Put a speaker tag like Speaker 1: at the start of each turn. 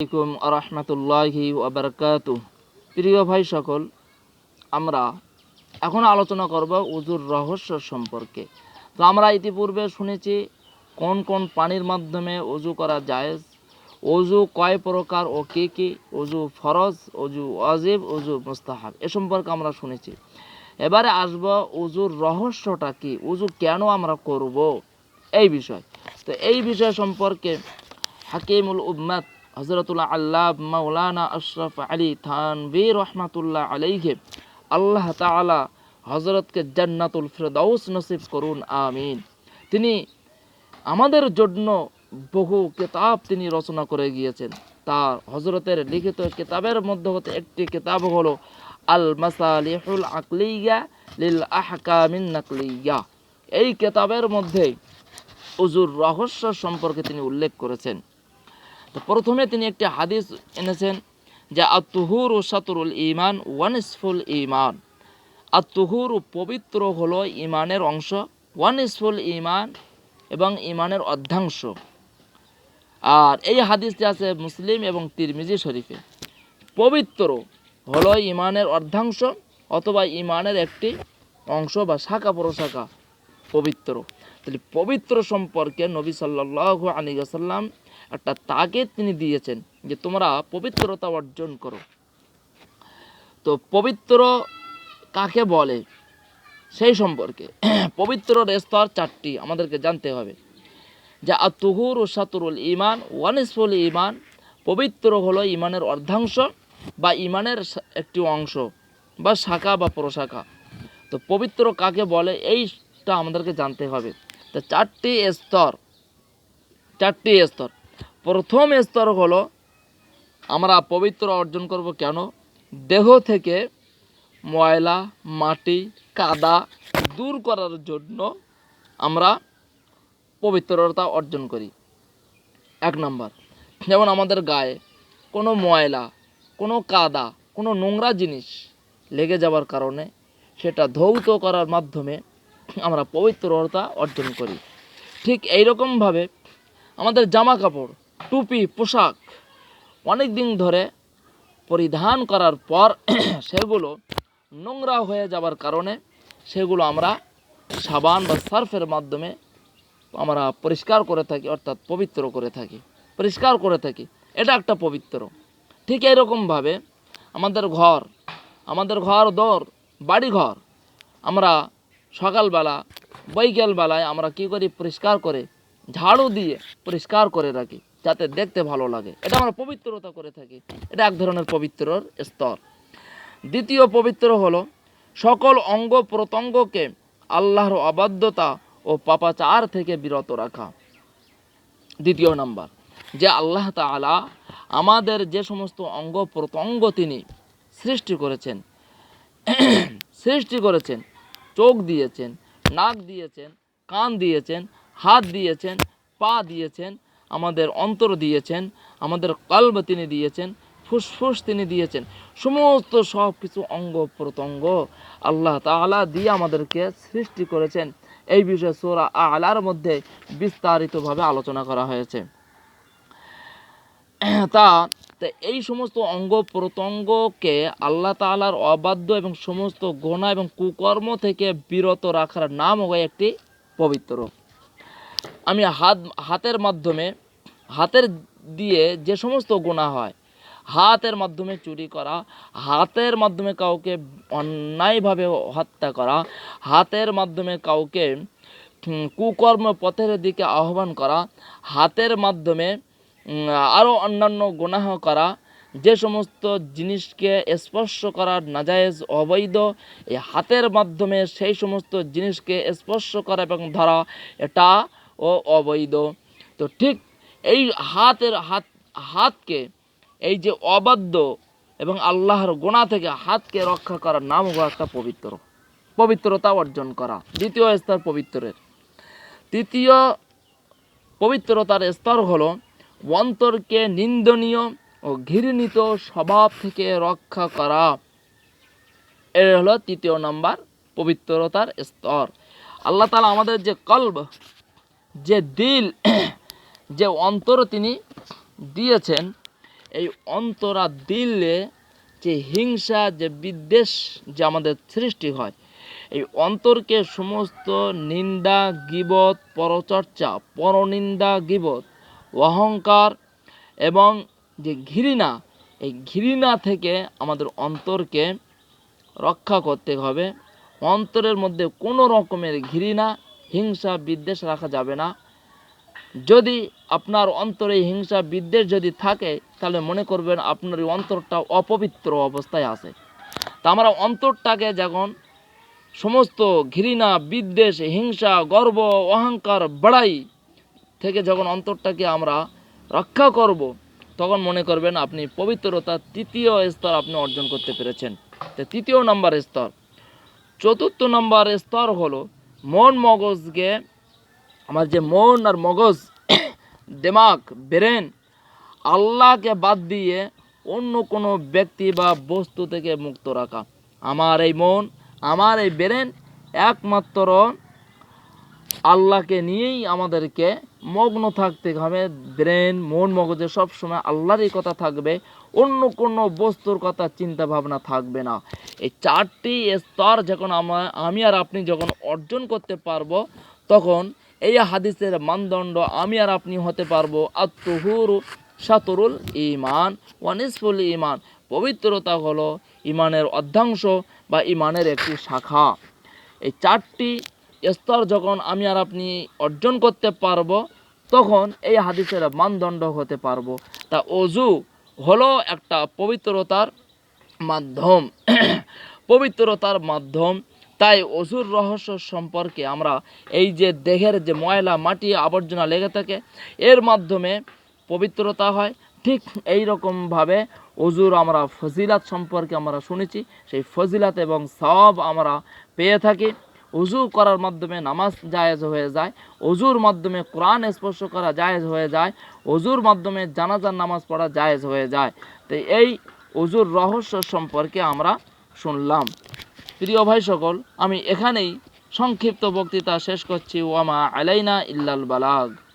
Speaker 1: আলাইকুম আরহামতুল্লাহি ওবরকাত প্রিয় ভাই সকল, আমরা এখন আলোচনা করব উজুর রহস্য সম্পর্কে। তো আমরা ইতিপূর্বে শুনেছি কোন কোন পানির মাধ্যমে উজু করা যায় অজু কয় প্রকার ও কী কী অজু ফরজ অজু অজিব অজু মুস্তাহাব, এ সম্পর্কে আমরা শুনেছি। এবারে আসব উজুর রহস্যটা কি, উজু কেন আমরা করব, এই বিষয়। তো এই বিষয় সম্পর্কে হাকিমুল উম্মাদ হজরতুল্লাহ আল্লাহ মাওলানা আশরাফ আলী থানবী রহমাতুল্লাহ আলাইহে। আল্লাহ তাআলা হজরতকে জান্নাতুল ফিরদাউস নসিব করুন, আমিন। তিনি আমাদের জন্য বহু কেতাব তিনি রচনা করে গিয়েছেন। তার হজরতের লিখিত কেতাবের মধ্যে হতে একটি কেতাব হলো আল মাসালিহুল আকলিয়া লিল আহকামিন নাকলিয়া। এই কেতাবের মধ্যে উজুর রহস্য সম্পর্কে তিনি উল্লেখ করেছেন। তো প্রথমে তিনি একটি হাদিস এনেছেন যে আত্মহুর ও সাতুরুল ইমান ওয়ানিসফুল ইমান আত্মহুর পবিত্র হলো ইমানের অংশ ওয়ানিসফুল ইমান এবং ইমানের অর্ধাংশ। আর এই হাদিসটি আছে মুসলিম এবং তিরমিজি শরীফে। পবিত্র হলো ইমানের অর্ধাংশ অথবা ইমানের একটি অংশ বা শাখা প্রশাখা। পবিত্র। তাহলে পবিত্র সম্পর্কে নবী সাল্লাহ আলী আসাল্লাম একটা তাকে তিনি দিয়েছেন যে তোমরা পবিত্রতা অর্জন করো। তো পবিত্র কাকে বলে? সেই সম্পর্কে। পবিত্রর স্তর চারটি আমাদেরকে জানতে হবে। যে আতুহুর ও সাতুরুল ইমান ওয়ানিসফুল ইমান পবিত্র হলো ইমানের অর্ধাংশ বা ইমানের একটি অংশ বা শাখা বা প্রশাখা। তো পবিত্র কাকে বলে? এইটা আমাদেরকে জানতে হবে। তো চারটি স্তর চারটি স্তর। প্রথম স্তর হলো, আমরা পবিত্র অর্জন করব কেন? দেহ থেকে ময়লা, মাটি, কাদা দূর করার জন্য আমরা পবিত্রতা অর্জন করি। এক নম্বর, যেমন আমাদের গায়ে কোনো ময়লা, কোনো কাদা, কোনো নোংরা জিনিস লেগে যাওয়ার কারণে সেটা ধৌত করার মাধ্যমে আমরা পবিত্রতা অর্জন করি। ঠিক এইরকমভাবে আমাদের জামা কাপড়, টুপি, পোশাক অনেক দিন ধরে পরিধান করার পর সেগুলো নোংরা হয়ে যাবার কারণে সেগুলো আমরা সাবান বা সার্ফের মাধ্যমে আমরা পরিষ্কার করে থাকি, অর্থাৎ পবিত্র করে থাকি, পরিষ্কার করে থাকি। এটা একটা পবিত্র। ঠিক এরকমভাবে আমাদের ঘর আমাদের ঘর দর বাড়ি ঘর আমরা সকালবেলা, বৈকালবেলায় আমরা কি করি? পরিষ্কার করে ঝাড়ু দিয়ে পরিষ্কার করে রাখি, যাতে দেখতে ভালো লাগে। এটা আমরা পবিত্রতা করে থাকি। এটা এক ধরনের পবিত্রর স্তর। দ্বিতীয় পবিত্র হলো, সকল অঙ্গ প্রত্যঙ্গকে আল্লাহর অবাধ্যতা ও পাপাচার থেকে বিরত রাখা। দ্বিতীয় নাম্বার, যে আল্লাহ তাআলা আমাদের যে সমস্ত অঙ্গ প্রত্যঙ্গ তিনি সৃষ্টি করেছেন সৃষ্টি করেছেন চোখ দিয়েছেন, নাক দিয়েছেন, কান দিয়েছেন, হাত দিয়েছেন, পা দিয়েছেন, আমাদের অন্তর দিয়েছেন, আমাদের কল্ব তিনি দিয়েছেন, ফুসফুস তিনি দিয়েছেন। সমস্ত সব কিছু অঙ্গ প্রত্যঙ্গ আল্লাহ তাআলা দিয়ে আমাদেরকে সৃষ্টি করেছেন। এই বিষয়ে সোরা আলার মধ্যে বিস্তারিতভাবে আলোচনা করা হয়েছে। তা তা এই সমস্ত অঙ্গ প্রত্যঙ্গকে আল্লাহ তাআলার অবাধ্য এবং সমস্ত গোনা এবং কুকর্ম থেকে বিরত রাখার নাম হয় একটি পবিত্র। আমি হাত, হাতের মাধ্যমে, হাতের দিয়ে যে সমস্ত গোনা হয়, হাতের মাধ্যমে চুরি করা, হাতের মাধ্যমে কাউকে অন্যায়ভাবে হত্যা করা, হাতের মাধ্যমে কাউকে কুকর্ম পথের দিকে আহ্বান করা, হাতের মাধ্যমে আরও অন্যান্য গুনাহ করা, যে সমস্ত জিনিসকে স্পর্শ করা নাজায়েজ অবৈধ এই হাতের মাধ্যমে সেই সমস্ত জিনিসকে স্পর্শ করা এবং ধরা, এটা ও অবৈধ। তো ঠিক এই হাতের হাত, হাতকে, এই যে অবাধ্য এবং আল্লাহর গোনা থেকে হাতকে রক্ষা করার নাম হলো একটা পবিত্র, পবিত্রতা অর্জন করা, দ্বিতীয় স্তর পবিত্রের। তৃতীয় পবিত্রতার স্তর হলো অন্তরকে নিন্দনীয় ও ঘৃণিত স্বভাব থেকে রক্ষা করা। এ হলো তৃতীয় নম্বর পবিত্রতার স্তর। আল্লাহ তালা আমাদের যে কল্ব, যে দিল, যে অন্তর তিনি দিয়েছেন, এই অন্তরা দিলে যে হিংসা, যে বিদ্বেষ যে আমাদের সৃষ্টি হয়, এই অন্তরকে সমস্ত নিন্দা, গিবত, পরচর্চা, পরনিন্দা, গিবত অহংকার এবং যে ঘৃণা, এই ঘৃণা থেকে আমাদের অন্তরকে রক্ষা করতে হবে। অন্তরের মধ্যে কোনো রকমের ঘৃণা, হিংসা, বিদ্বেষ রাখা যাবে না। যদি আপনার অন্তরে হিংসা, বিদ্বেষ যদি থাকে, তাহলে মনে করবেন আপনার এই অন্তরটা অপবিত্র অবস্থায় আছে। তা আমরা অন্তরটাকে যখন সমস্ত ঘৃণা, বিদ্বেষ, হিংসা, গর্ব, অহংকার, বড়াই থেকে যখন অন্তরটাকে আমরা রক্ষা করব, তখন মনে করবেন আপনি পবিত্রতার তৃতীয় স্তর আপনি অর্জন করতে পেরেছেন। তো তৃতীয় নম্বর স্তর। চতুর্থ নম্বর স্তর হলো মন মগজকে, আমার যে মন আর মগজ, দিমাগ, ব্রেন, আল্লাহকে বাদ দিয়ে অন্য কোনো ব্যক্তি বা বস্তু থেকে মুক্ত রাখা। আমার এই মন, আমার এই ব্রেন একমাত্র আল্লাহকে নিয়েই আমাদেরকে মগ্ন থাকতে হবে। ব্রেন মন, মগজে সবসময় আল্লাহরই কথা থাকবে। অন্য কোনো বস্তুর কথা চিন্তা ভাবনা থাকবে না। এই চারটি স্তর যখন আমরা আমি আর আপনি যখন অর্জন করতে পারব, তখন এই হাদিসের মানদণ্ড আমি আর আপনি হতে পারব। আত্মহুর সাতরুল ইমান ওয়ানিসফুল ইমান পবিত্রতা হলো ইমানের অর্ধাংশ বা ইমানের একটি শাখা। এই চারটি স্তর যখন আমি আর আপনি অর্জন করতে পারব, তখন এই হাদিসের মানদণ্ড হতে পারব। তা অজু হলো একটা পবিত্রতার মাধ্যম। পবিত্রতার মাধ্যম। তাই অজুর রহস্য সম্পর্কে আমরা এই যে দেহের যে ময়লা, মাটি, আবর্জনা লেগে থাকে, এর মাধ্যমে পবিত্রতা হয়। ঠিক এই রকমভাবে অজুর আমরা ফজিলাত সম্পর্কে আমরা শুনেছি। সেই ফজিলাত এবং সব আমরা পেয়ে থাকি। অজু করার মাধ্যমে নামাজ জায়েজ হয়ে যায় অজুর মাধ্যমে কোরআন স্পর্শ করা জায়েজ হয়ে যায় অজুর মাধ্যমে জানাজার নামাজ পড়া জায়েজ হয়ে যায়। তো এই অজুর রহস্য সম্পর্কে আমরা শুনলাম। প্রিয় ভাই সকল, আমি এখানেই সংক্ষিপ্ত বক্তৃতা শেষ করছি। ওয়ামা আলাইনা ইল্লাল বালাগ।